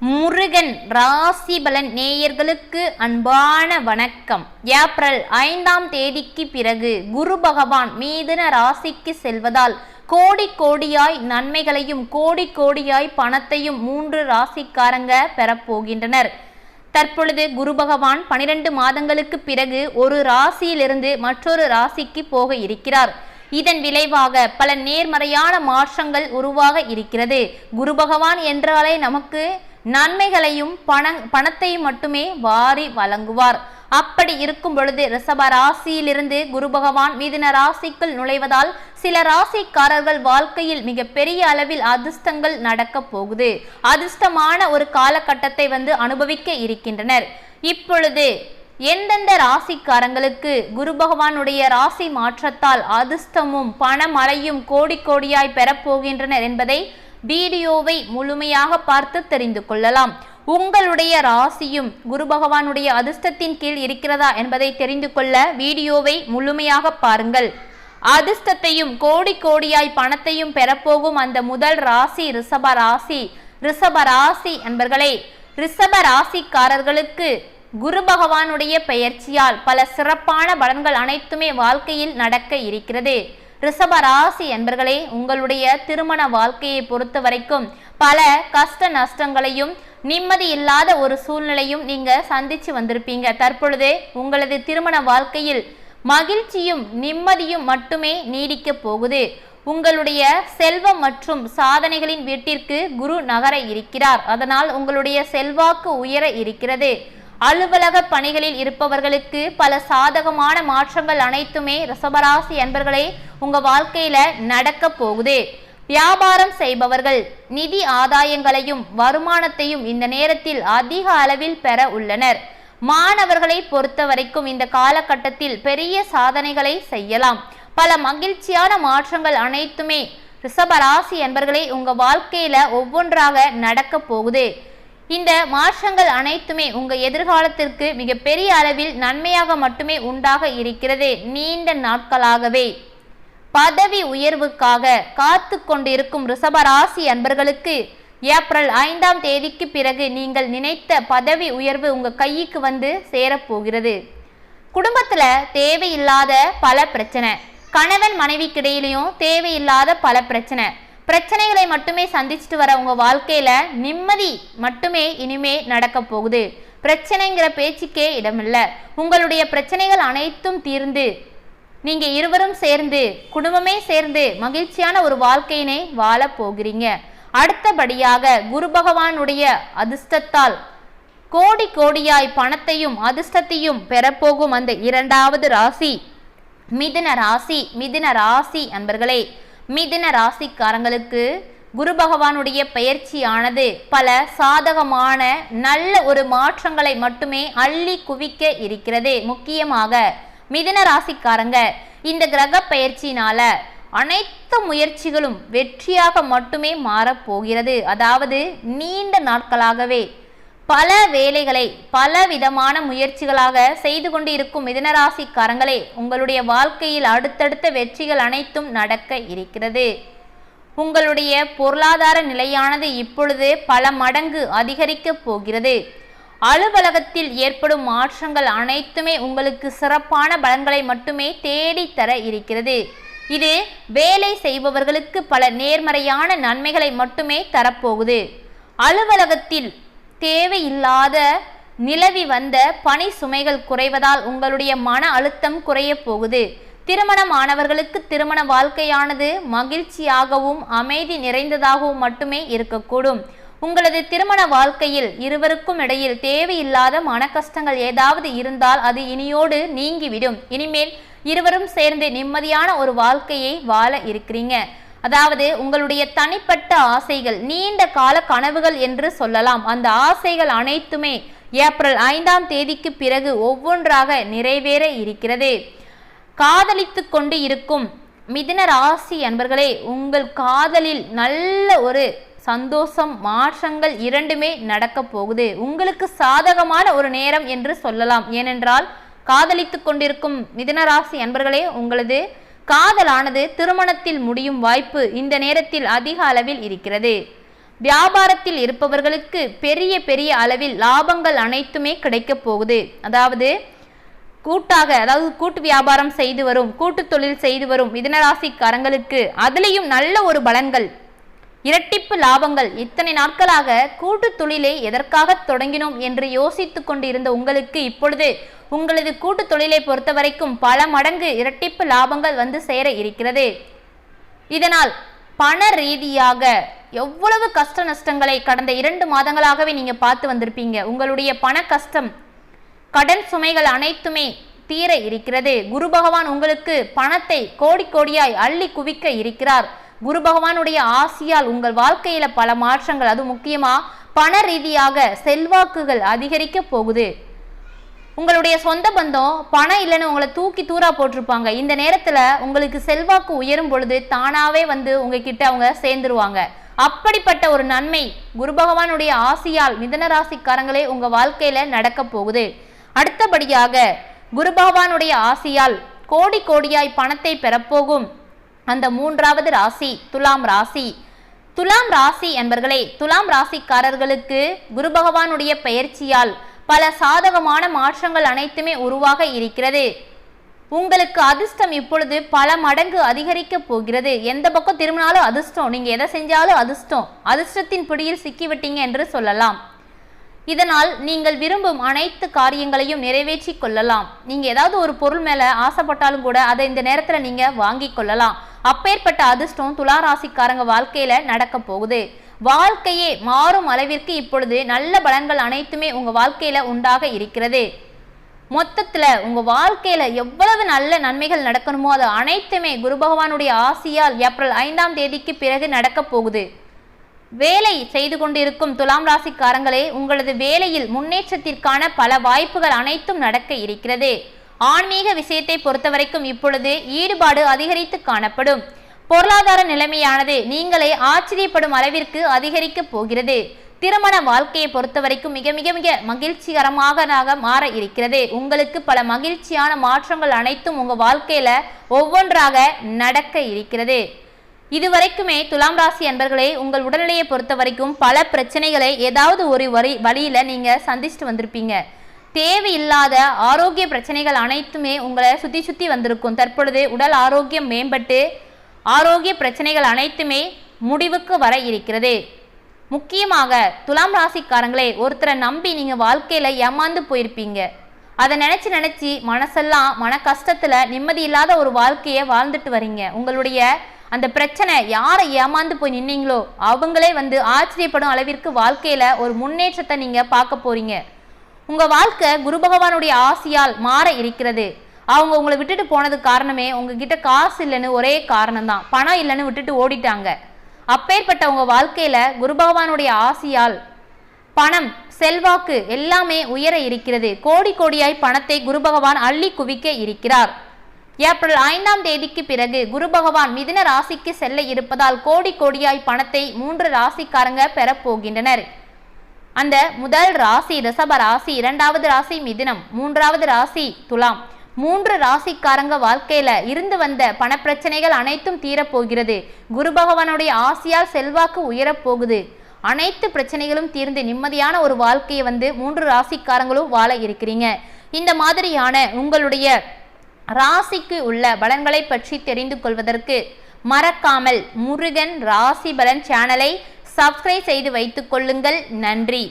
முருகன் ராசி பலன் நேயர்களுக்கு அன்பான வணக்கம். ஏப்ரல் ஐந்தாம் தேதிக்கு பிறகு குரு பகவான் மீதுன ராசிக்கு செல்வதால் கோடி கோடியாய் நன்மைகளையும் கோடி கோடியாய் பணத்தையும் மூன்று ராசிக்காரங்க பெறப்போகின்றனர் தற்பொழுது குரு பகவான் பனிரெண்டு மாதங்களுக்கு பிறகு ஒரு ராசியிலிருந்து மற்றொரு ராசிக்கு போக இருக்கிறார். இதன் விளைவாக பல நேர்மறையான மாற்றங்கள் உருவாக இருக்கிறது. குரு பகவான் என்றாலே நமக்கு நன்மைகளையும் பண பணத்தையும் மட்டுமே வாரி வழங்குவார். அப்படி இருக்கும் பொழுது ரிஷப ராசியிலிருந்து குரு பகவான் மீதின ராசிக்குள் நுழைவதால் சில ராசிக்காரர்கள் வாழ்க்கையில் மிக பெரிய அளவில் அதிர்ஷ்டங்கள் நடக்க போகுது. அதிர்ஷ்டமான ஒரு காலகட்டத்தை வந்து அனுபவிக்க இருக்கின்றனர். இப்பொழுது எந்தெந்த ராசிக்காரங்களுக்கு குரு பகவானுடைய ராசி மாற்றத்தால் அதிர்ஷ்டமும் பணமழையும் கோடி கோடியாய் பெறப்போகின்றனர் என்பதை வீடியோவை முழுமையாக பார்த்து தெரிந்து கொள்ளலாம். உங்களுடைய ராசியும் குரு பகவானுடைய அதிர்ஷ்டத்தின் கீழ் இருக்கிறதா என்பதை தெரிந்து கொள்ள வீடியோவை முழுமையாக பாருங்கள். அதிர்ஷ்டத்தையும் கோடி கோடியாய் பணத்தையும் பெறப்போகும் அந்த முதல் ராசி ரிஷப ராசி. ரிஷப ராசி என்பர்களே ரிஷப ராசிக்காரர்களுக்கு குரு பகவானுடைய பெயர்ச்சியால் பல சிறப்பான பலன்கள் அனைத்துமே வாழ்க்கையில் நடக்க இருக்கிறது. ரிஷப ராசி என்பர்களே உங்களுடைய திருமண வாழ்க்கையை பொறுத்த வரைக்கும் பல கஷ்ட நஷ்டங்களையும் நிம்மதி இல்லாத ஒரு சூழ்நிலையும் நீங்க சந்திச்சு வந்திருப்பீங்க. தற்பொழுது உங்களது திருமண வாழ்க்கையில் மகிழ்ச்சியும் நிம்மதியும் மட்டுமே நீடிக்க போகுது. உங்களுடைய செல்வம் மற்றும் சாதனைகளின் வீட்டிற்கு குரு நகர இருக்கிறார். அதனால் உங்களுடைய செல்வாக்கு உயர இருக்கிறது. அலுவலக பணிகளில் இருப்பவர்களுக்கு பல சாதகமான மாற்றங்கள் அனைத்துமே ரிசபராசி என்பர்களே உங்க வாழ்க்கையில நடக்க போகுது. வியாபாரம் செய்பவர்கள் நிதி ஆதாயங்களையும் வருமானத்தையும் இந்த நேரத்தில் அதிக அளவில் பெற உள்ளனர். மாணவர்களை பொறுத்த வரைக்கும் இந்த காலகட்டத்தில் பெரிய சாதனைகளை செய்யலாம். பல மகிழ்ச்சியான மாற்றங்கள் அனைத்துமே ரிஷபராசி என்பர்களே உங்க வாழ்க்கையில ஒவ்வொன்றாக நடக்க போகுது. இந்த மாற்றங்கள் அனைத்துமே உங்கள் எதிர்காலத்திற்கு மிகப்பெரிய அளவில் நன்மையாக மட்டுமே உண்டாக இருக்கிறது நீண்ட நாட்களாகவே. பதவி உயர்வுக்காக காத்து கொண்டிருக்கும் ரிஷபராசி அன்பர்களுக்கு ஏப்ரல் ஐந்தாம் தேதிக்கு பிறகு நீங்கள் நினைத்த பதவி உயர்வு உங்கள் கைக்கு வந்து சேரப்போகிறது. குடும்பத்தில் தேவையில்லாத பல பிரச்சனை. கணவன் மனைவிக்கிடையிலையும் தேவையில்லாத பல பிரச்சனை. பிரச்சனைகளை மட்டுமே சந்திச்சுட்டு வர உங்கள் வாழ்க்கையில் நிம்மதி மட்டுமே இனிமே நடக்க போகுது. பிரச்சனைங்கிற பேச்சுக்கே இடமில்லை. உங்களுடைய பிரச்சனைகள் அனைத்தும் தீர்ந்து நீங்கள் இருவரும் சேர்ந்து குடும்பமே சேர்ந்து மகிழ்ச்சியான ஒரு வாழ்க்கையினை வாழ போகிறீங்க. அடுத்தபடியாக குரு பகவானுடைய அதிர்ஷ்டத்தால் கோடி கோடியாய் பணத்தையும் அதிர்ஷ்டத்தையும் பெறப்போகும் அந்த இரண்டாவது ராசி மிதுன ராசி மிதுன ராசி அன்பர்களே. மிதுன ராசிக்காரங்களுக்கு குரு பகவானுடைய பயிற்சியானது பல சாதகமான நல்ல ஒரு மாற்றங்களை மட்டுமே அள்ளி குவிக்க இருக்கிறது. முக்கியமாக மிதுன ராசிக்காரங்க இந்த கிரக பயிற்சியினால அனைத்து முயற்சிகளும் வெற்றியாக மட்டுமே மாறப்போகிறது. அதாவது நீண்ட நாட்களாகவே பல வேலைகளை பல விதமான முயற்சிகளாக செய்து கொண்டு இருக்கும் மிதனராசிக்காரங்களே உங்களுடைய வாழ்க்கையில் அடுத்தடுத்த வெற்றிகள் அனைத்தும் நடக்க இருக்கிறது. உங்களுடைய பொருளாதார நிலையானது இப்பொழுது பல மடங்கு அதிகரிக்கப் போகிறது. அலுவலகத்தில் ஏற்படும் மாற்றங்கள் அனைத்துமே உங்களுக்கு சிறப்பான பலன்களை மட்டுமே தேடித்தர இருக்கிறது. இது வேலை செய்பவர்களுக்கு பல நேர்மறையான நன்மைகளை மட்டுமே தரப்போகுது. அலுவலகத்தில் தேவையில்லாத நிலவி வந்த பணி சுமைகள் குறைவதால் உங்களுடைய மன அழுத்தம் குறைய போகுது. திருமணமானவர்களுக்கு திருமண வாழ்க்கையானது மகிழ்ச்சியாகவும் அமைதி நிறைந்ததாகவும் மட்டுமே இருக்கக்கூடும். உங்களது திருமண வாழ்க்கையில் இருவருக்கும் இடையில் தேவையில்லாத மன கஷ்டங்கள் ஏதாவது இருந்தால் அது இனியோடு நீங்கிவிடும். இனிமேல் இருவரும் சேர்ந்து நிம்மதியான ஒரு வாழ்க்கையை வாழ இருக்கிறீங்க. அதாவது உங்களுடைய தனிப்பட்ட ஆசைகள் நீண்ட கால கனவுகள் என்று சொல்லலாம். அந்த ஆசைகள் அனைத்துமே ஏப்ரல் ஐந்தாம் தேதிக்கு பிறகு ஒவ்வொன்றாக நிறைவேற இருக்கிறது. காதலித்து கொண்டு இருக்கும் மிதுன ராசி அன்பர்களே உங்கள் காதலில் நல்ல ஒரு சந்தோஷம் மாற்றங்கள் இரண்டுமே நடக்க போகுது. உங்களுக்கு சாதகமான ஒரு நேரம் என்று சொல்லலாம். ஏனென்றால் காதலித்து கொண்டிருக்கும் மிதுன ராசி அன்பர்களே உங்களது காதலானது திருமணத்தில் முடியும் வாய்ப்பு இந்த நேரத்தில் அதிக அளவில் இருக்கிறது. வியாபாரத்தில் இருப்பவர்களுக்கு பெரிய பெரிய அளவில் லாபங்கள் அனைத்துமே கிடைக்கப் போகுது. அதாவது கூட்டாக அதாவது கூட்டு வியாபாரம் செய்து வரும் கூட்டு தொழில் செய்து வரும் மிதனராசிக்காரங்களுக்கு அதுலேயும் நல்ல ஒரு பலன்கள். இரட்டிப்பு லாபங்கள். இத்தனை நாட்களாக கூட்டு தொழிலை எதற்காக தொடங்கினோம் என்று யோசித்து கொண்டிருந்த உங்களுக்கு இப்பொழுது உங்களது கூட்டு தொழிலை பொறுத்த வரைக்கும் பல மடங்கு இரட்டிப்பு லாபங்கள் வந்து சேர இருக்கிறது. இதனால் பண ரீதியாக எவ்வளவு கஷ்ட நஷ்டங்களை கடந்த இரண்டு மாதங்களாகவே நீங்க பார்த்து வந்திருப்பீங்க. உங்களுடைய பண கஷ்டம் கடன் சுமைகள் அனைத்துமே தீர இருக்கிறது. குரு பகவான் உங்களுக்கு பணத்தை கோடி கோடியாய் அள்ளி குவிக்க இருக்கிறார். குரு பகவானுடைய ஆசியால் உங்கள் வாழ்க்கையில பல மாற்றங்கள் அது முக்கியமா பண ரீதியாக செல்வாக்குகள் அதிகரிக்க போகுது. உங்களுடைய சொந்த பந்தம் பணம் இல்லைன்னு உங்களை தூக்கி தூரா போட்டிருப்பாங்க. இந்த நேரத்துல உங்களுக்கு செல்வாக்கு உயரும் பொழுது தானாவே வந்து உங்ககிட்ட அவங்க சேர்ந்துருவாங்க. அப்படிப்பட்ட ஒரு நன்மை குரு பகவானுடைய ஆசியால் மிதன ராசிக்காரங்களே உங்க வாழ்க்கையில நடக்க போகுது. அடுத்தபடியாக குரு பகவானுடைய ஆசியால் கோடி கோடியாய் பணத்தை பெறப்போகும் அந்த மூன்றாவது ராசி துலாம் ராசி. துலாம் ராசி என்பர்களே துலாம் ராசிக்காரர்களுக்கு குரு பகவானுடைய பயிற்சியால் பல சாதகமான மாற்றங்கள் அனைத்துமே உருவாக இருக்கிறது. உங்களுக்கு அதிர்ஷ்டம் இப்பொழுது பல மடங்கு அதிகரிக்க போகிறது. எந்த பக்கம் திரும்பினாலும் அதிர்ஷ்டம். நீங்க எதை செஞ்சாலும் அதிர்ஷ்டம். அதிர்ஷ்டத்தின் பிடியில் சிக்கிவிட்டீங்க என்று சொல்லலாம். இதனால் நீங்கள் விரும்பும் அனைத்து காரியங்களையும் நிறைவேற்றி கொள்ளலாம். நீங்க ஏதாவது ஒரு பொருள் மேல ஆசைப்பட்டாலும் கூட அதை இந்த நேரத்துல நீங்க வாங்கி கொள்ளலாம். அப்பேற்பட்ட அதிர்ஷ்டம் துலா ராசிக்காரங்க வாழ்க்கையில நடக்க போகுது. வாழ்க்கையே மாறும் அளவிற்கு இப்பொழுது நல்ல பலன்கள் அனைத்துமே உங்கள் வாழ்க்கையில் உண்டாக இருக்கிறது. மொத்தத்தில் உங்கள் வாழ்க்கையில் எவ்வளவு நல்ல நன்மைகள் நடக்கணுமோ அது அனைத்துமே குரு பகவானுடைய ஆசியால் ஏப்ரல் ஐந்தாம் தேதிக்கு பிறகு நடக்கப் போகுது. வேலை செய்து கொண்டிருக்கும் துலாம் ராசிக்காரங்களே உங்களது வேலையில் முன்னேற்றத்திற்கான பல வாய்ப்புகள் அனைத்தும் நடக்க இருக்கிறது. ஆன்மீக விஷயத்தை பொறுத்தவரைக்கும் இப்பொழுது ஈடுபாடு அதிகரித்து காணப்படும். பொருளாதார நிலைமையானது நீங்களே ஆச்சரியப்படும் அளவிற்கு அதிகரிக்க போகிறது. திருமண வாழ்க்கையை பொறுத்த வரைக்கும் மிக மிக மிக மகிழ்ச்சிகரமாக மாற இருக்கிறது. உங்களுக்கு பல மகிழ்ச்சியான மாற்றங்கள் அனைத்தும் உங்கள் வாழ்க்கையில் ஒவ்வொன்றாக நடக்க இருக்கிறது. இதுவரைக்குமே துலாம் ராசி அன்பர்களே உங்கள் உடல்நிலையை பொறுத்த வரைக்கும் பல பிரச்சனைகளை ஏதாவது ஒரு வரி வழியில் நீங்கள் சந்திச்சுட்டு வந்திருப்பீங்க. தேவையில்லாத ஆரோக்கிய பிரச்சனைகள் அனைத்துமே உங்களை சுற்றி சுற்றி வந்திருக்கும். தற்பொழுது உடல் ஆரோக்கியம் மேம்பட்டு ஆரோக்கிய பிரச்சனைகள் அனைத்துமே முடிவுக்கு வர இருக்கிறது. முக்கியமாக துலாம் ராசிக்காரங்களே ஒருத்தரை நம்பி நீங்கள் வாழ்க்கையில் ஏமாந்து போயிருப்பீங்க. அதை நினச்சி நினச்சி மனசெல்லாம் மன கஷ்டத்தில் நிம்மதி இல்லாத ஒரு வாழ்க்கையை வாழ்ந்துட்டு வரீங்க. உங்களுடைய அந்த பிரச்சனை யாரை ஏமாந்து போய் நின்னீங்களோ அவங்களே வந்து ஆச்சரியப்படும் அளவிற்கு வாழ்க்கையில் ஒரு முன்னேற்றத்தை நீங்கள் பார்க்க போறீங்க. உங்கள் வாழ்க்கை குரு பகவானுடைய ஆசையால் மாற இருக்கிறது. அவங்க உங்களை விட்டுட்டு போனது காரணமே உங்ககிட்ட காசு இல்லைன்னு ஒரே காரணம் தான் பணம் இல்லைன்னு விட்டுட்டு ஓடிட்டாங்க. அப்பேற்பட்ட உங்கள் வாழ்க்கையில் குரு பகவானுடைய ஆசியால் பணம் செல்வாக்கு எல்லாமே உயர இருக்கிறது. கோடி கோடியாய் பணத்தை குரு பகவான் அள்ளி குவிக்க இருக்கிறார். ஏப்ரல் ஐந்தாம் தேதிக்கு பிறகு குரு பகவான் மிதுன ராசிக்கு செல்ல இருப்பதால் கோடி கோடியாய் பணத்தை மூன்று ராசிக்காரங்க பெறப்போகின்றனர் அந்த முதல் ராசி ரிஷப ராசி இரண்டாவது ராசி மிதுனம் மூன்றாவது ராசி துலாம். மூன்று ராசிக்காரங்க வாழ்க்கையில இருந்து வந்த பணப்பிரச்சனைகள் அனைத்தும் தீரப்போகிறது. குரு பகவானுடைய ஆசையால் செல்வாக்கு உயரப்போகுது. அனைத்து பிரச்சனைகளும் தீர்ந்து நிம்மதியான ஒரு வாழ்க்கையை வந்து மூன்று ராசிக்காரங்களும் வாழ இருக்கிறீங்க. இந்த மாதிரியான உங்களுடைய ராசிக்கு உள்ள பலன்களை பற்றி தெரிந்து கொள்வதற்கு மறக்காமல் முருகன் ராசி பலன் சேனலை சப்ஸ்கிரைப் செய்து வைத்துக் கொள்ளுங்கள். நன்றி.